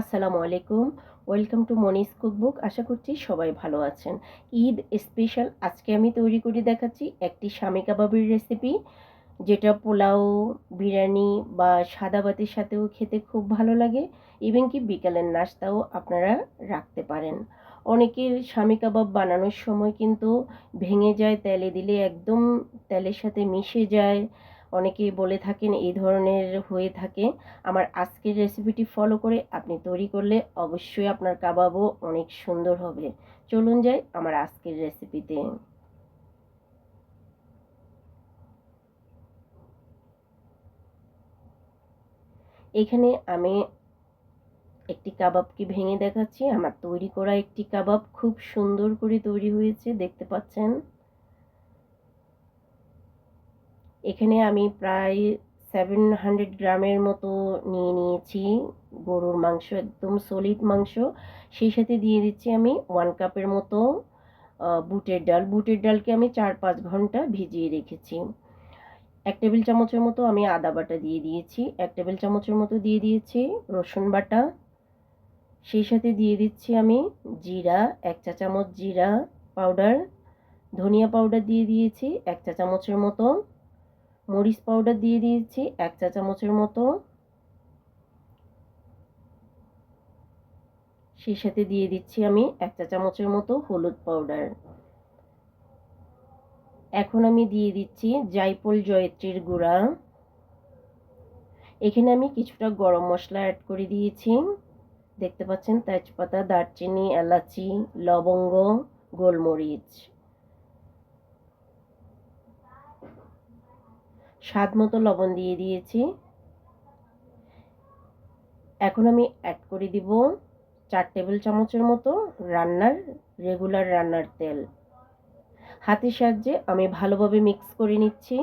আসসালামু আলাইকুম। Welcome to Moni's cookbook আশা করছি সবাই ভালো আছেন। ঈদ স্পেশাল আজকে আমি তৈরি করে দেখাচ্ছি একটি স্বামী কাবাবের রেসিপি যেটা পোলাও, বিরিয়ানি বা সাদা ভাতের সাথেও খেতে খুব ভালো লাগে। ইভেন কি বিকালের নাস্তাও আপনারা রাখতে পারেন। অনেকের স্বামী কাবাব বানানোর সময় কিন্তু ভেঙে যায়, তেলে দিলে একদম তেলের সাথে মিশে যায়। অনেকেই বলে থাকেন এই ধরনের হয়ে থাকে। আমার আজকের রেসিপিটি ফলো করে আপনি তৈরি করলে অবশ্যই আপনার কাবাবও অনেক সুন্দর হবে। চলুন যাই আমার আজকের রেসিপিতে এখানে আমি একটি কাবাবকে ভেঙে দেখাচ্ছি। আমার তৈরি করা একটি কাবাব খুব সুন্দর করে তৈরি হয়েছে, দেখতে পাচ্ছেন? এখানে আমি প্রায় সেভেন হান্ড্রেড গ্রামের মতো নিয়ে নিয়েছি গরুর মাংস, একদম সলিড মাংস। সেই সাথে দিয়ে দিচ্ছি আমি ওয়ান কাপের মতো বুটের ডাল। বুটের ডালকে আমি চার পাঁচ ঘণ্টা ভিজিয়ে রেখেছি। এক টেবিল চামচের মতো আমি আদা বাটা দিয়ে দিয়েছি। এক টেবিল চামচের মতো দিয়ে দিয়েছি রসুন বাটা। সেই সাথে দিয়ে দিচ্ছি আমি জিরা, এক চা চামচ জিরা পাউডার। ধনিয়া পাউডার দিয়ে দিয়েছি এক চা চামচের মতো। মরিচ পাউডার দিয়ে দিয়েছি, এক চা চামচের মতো। সেই সাথে দিয়ে দিচ্ছি আমি এক চা চামচের মতো হলুদ পাউডার। এখন আমি দিয়ে দিচ্ছি জাইপল জয়ত্রীর গুঁড়া। এখানে আমি কিছুটা গরম মশলা অ্যাড করে দিয়েছি। দেখতে পাচ্ছেন তেজপাতা, দারচিনি, এলাচি, লবঙ্গ, গোলমরিচ। স্বাদ মতো লবণ দিয়ে দিয়েছি। এখন আমি অ্যাড করে দিব চার টেবিল চামচের মতো রান্নার রেগুলার রান্নার তেল। হাতের সাহায্যে আমি ভালোভাবে মিক্স করে নিচ্ছি।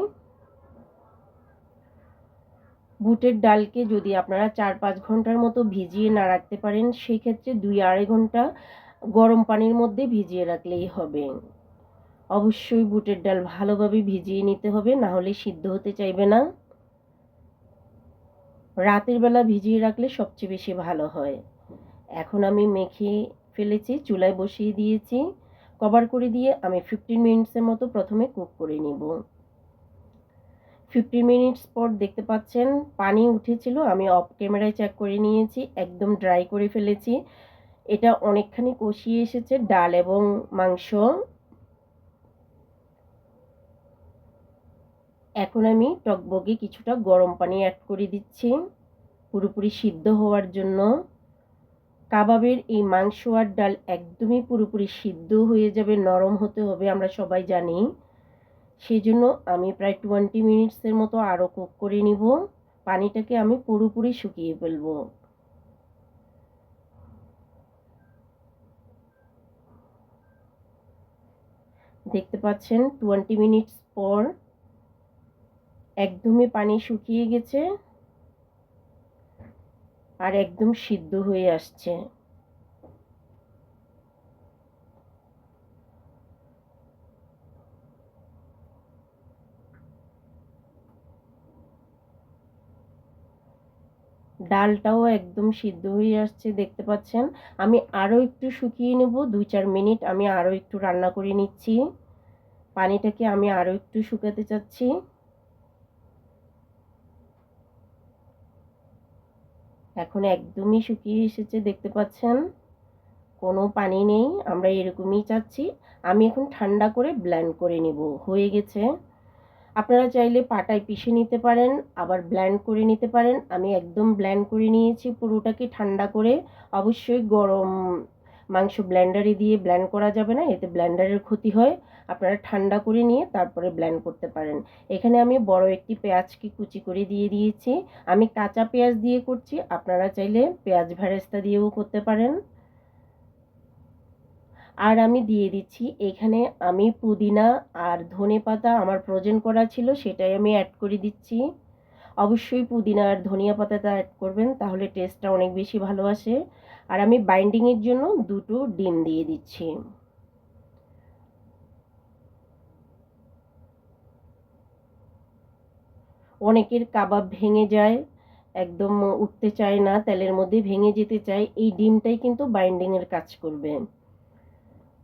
বুটের ডালকে যদি আপনারা চার পাঁচ ঘণ্টার মতো ভিজিয়ে না রাখতে পারেন, সেই ক্ষেত্রে দুই আড়াই ঘণ্টা গরম পানির মধ্যে ভিজিয়ে রাখলেই হবে। অবশ্যই বুটের ডাল ভালোভাবে ভিজিয়ে নিতে হবে, না হলে সিদ্ধ হতে চাইবে না। রাতের বেলা ভিজিয়ে রাখলে সবচেয়ে বেশি ভালো হয়। এখন আমি মেখে ফেলেছি, চুলায় বসিয়ে দিয়েছি। কভার করে দিয়ে আমি ফিফটিন মিনিটসের মতো প্রথমে কুক করে নিব। ফিফটিন মিনিটস পর দেখতে পাচ্ছেন পানি উঠেছিল, আমি অফ ক্যামেরায় চেক করে নিয়েছি, একদম ড্রাই করে ফেলেছি। এটা অনেকখানি কষিয়ে এসেছে ডাল এবং মাংস। এখন আমি টকবগে কিছুটা গরম পানি অ্যাড করে দিচ্ছি। পুরোপুরি সিদ্ধ হওয়ার জন্য। কাবাবের এই মাংস আর ডাল একদমই পুরোপুরি সিদ্ধ হয়ে যাবে, নরম হতে হবে, আমরা সবাই জানি। সেই জন্য আমি প্রায় টোয়েন্টি মিনিটসের মতো আরও কুক করে নিব। পানিটাকে আমি পুরোপুরি শুকিয়ে ফেলব। দেখতে পাচ্ছেন টোয়েন্টি মিনিটস পর একদমই পানি শুকিয়ে গেছে আর একদম সিদ্ধ হয়ে আসছে। ডালটাও একদম সিদ্ধ হয়ে আসছে, দেখতে পাচ্ছেন? আমি আরও একটু শুকিয়ে নেব, দুই চার মিনিট আমি আরও একটু রান্না করে নিচ্ছি। পানিটাকে আমি আরও একটু শুকাতে চাচ্ছি। এখন একদমই শুকিয়ে এসেছে, দেখতে পাচ্ছেন? কোনো পানি নেই, আমরা এরকমই চাচ্ছি। আমি এখন ঠান্ডা করে ব্ল্যান্ড করে নেব, হয়ে গেছে। আপনারা চাইলে পাটায় পিষে নিতে পারেন, আবার ব্ল্যান্ড করে নিতে পারেন। আমি একদম ব্ল্যান্ড করে নিয়েছি, পুরোটাকে ঠান্ডা করে। অবশ্যই গরম মাংস ব্ল্যান্ডারে দিয়ে ব্ল্যান্ড করা যাবে না, এতে ব্ল্যান্ডারের ক্ষতি হয়। আপনারা ঠান্ডা করে নিয়ে তারপরে ব্ল্যান্ড করতে পারেন। এখানে আমি বড় একটি পেঁয়াজকে কুচি করে দিয়ে দিয়েছি। আমি কাঁচা পেঁয়াজ দিয়ে করছি, আপনারা চাইলে পেঁয়াজ ভ্যারেস্তা দিয়েও করতে পারেন। আর আমি দিয়ে দিচ্ছি, এখানে আমি পুদিনা আর ধনে পাতা আমার ফ্রোজেন করা ছিল, সেটাই আমি অ্যাড করে দিচ্ছি। অবশ্যই পুদিনা আর ধনিয়া পাতাটা অ্যাড করবেন, তাহলে টেস্টটা অনেক বেশি ভালো আসে। আর আমি বাইন্ডিংয়ের জন্য দুটো ডিম দিয়ে দিচ্ছি। অনেকের কাবাব ভেঙে যায়, একদম উঠতে চায় না, তেলের মধ্যে ভেঙে যেতে চায়, এই ডিমটাই কিন্তু বাইন্ডিংয়ের কাজ করবে।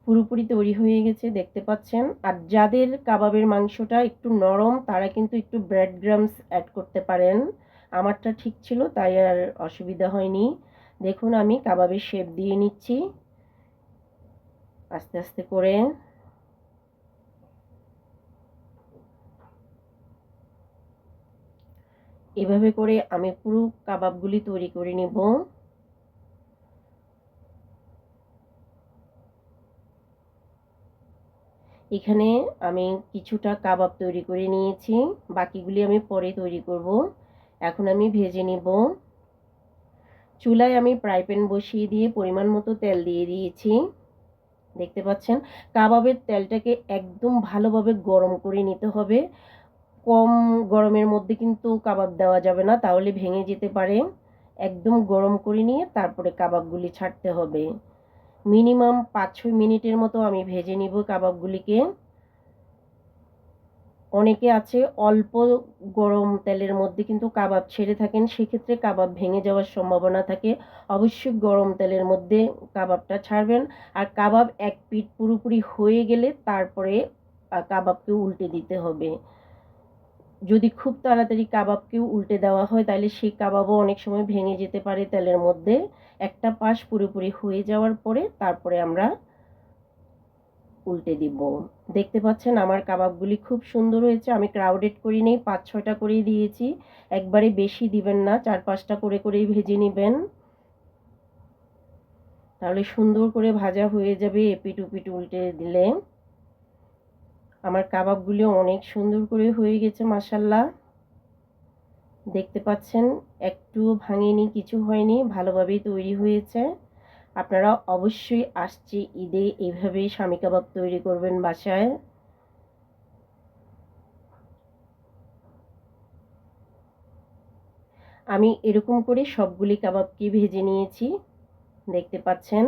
পুরোপুরি তৈরি হয়ে গেছে, দেখতে পাচ্ছেন। আর যাদের কাবাবের মাংসটা একটু নরম, তারা কিন্তু একটু ব্রেড গ্রামস অ্যাড করতে পারেন। আমারটা ঠিক ছিল, তাই আর অসুবিধা হয়নি। দেখুন, আমি কাবাবের শেপ দিয়ে নিচ্ছি। আস্তে আস্তে করে। এভাবে করে আমি পুরো কাবাবগুলি তৈরি করে নেব। এখানে আমি কিছুটা কাবাব তৈরি করে নিয়েছি। বাকিগুলি আমি পরে তৈরি করব। এখন আমি ভেজে নেব। চুলায় আমি ফ্রাই প্যান বসিয়ে দিয়ে পরিমাণ মতো তেল দিয়ে দিয়েছি। দেখতে পাচ্ছেন, কাবাবের তেলটাকে একদম ভালোভাবে গরম করে নিতে হবে। কম গরমের মধ্যে কিন্তু কাবাব দেওয়া যাবে না, তাহলে ভেঙে যেতে পারে। একদম গরম করে নিয়ে তারপরে কাবাবগুলি ছাড়তে হবে। মিনিমাম পাঁচ ছয় মিনিটের মতো আমি ভেজে নিব কাবাবগুলিকে। অনেকে আছে অল্প গরম তেলের মধ্যে কিন্তু কাবাব ছেড়ে থাকেন, সেক্ষেত্রে কাবাব ভেঙে যাওয়ার সম্ভাবনা থাকে। অবশ্যই গরম তেলের মধ্যে কাবাবটা ছাড়বেন। আর কাবাব এক পিঠ পুরোপুরি হয়ে গেলে তারপরে কাবাবকে উল্টে দিতে হবে। যদি খুব তাড়াতাড়ি কাবাবকেও উল্টে দেওয়া হয়, তাহলে সেই কাবাবও অনেক সময় ভেঙে যেতে পারে তেলের মধ্যে। একটা পাশ পুরোপুরি হয়ে যাওয়ার পরে তারপরে আমরা উল্টে দিব। দেখতে পাচ্ছেন আমার কাবাবগুলি খুব সুন্দর হয়েছে, আমি ক্রাউডেড করি নেই, পাঁচ ছয়টা করেই দিয়েছি। একবারে বেশি দিবেন না, চার পাঁচটা করে করেই ভেজে নেবেন। তাহলে সুন্দর করে ভাজা হয়ে যাবে এপিট উপিট উল্টে দিলে। আমার কাবাবগুলিও অনেক সুন্দর করে হয়ে গেছে মাসাল্লাহ দেখতে পাচ্ছেন, একটুও ভাঙেনি, কিছু হয়নি, ভালোভাবেই তৈরি হয়েছে। আপনারা অবশ্যই আসছে ঈদে এইভাবেই স্বামী কাবাব তৈরি করবেন বাসায়। আমি এরকম করে সবগুলি কাবাবকে ভেজে নিয়েছি, দেখতে পাচ্ছেন।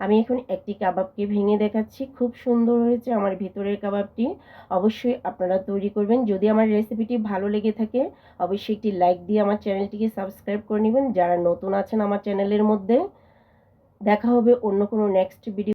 আমি এখন একটি কাবাবকে ভেঙে দেখাচ্ছি। খুব সুন্দর হয়েছে আমার ভিতরের কাবাবটি। অবশ্যই আপনারা তৈরি করবেন। যদি আমার রেসিপিটি ভালো লেগে থাকে, অবশ্যই একটি লাইক দিয়ে আমার চ্যানেলটিকে সাবস্ক্রাইব করে নেবেন। যারা নতুন আছেন আমার চ্যানেলের মধ্যে, দেখা হবে অন্য কোনো নেক্সট ভিডিও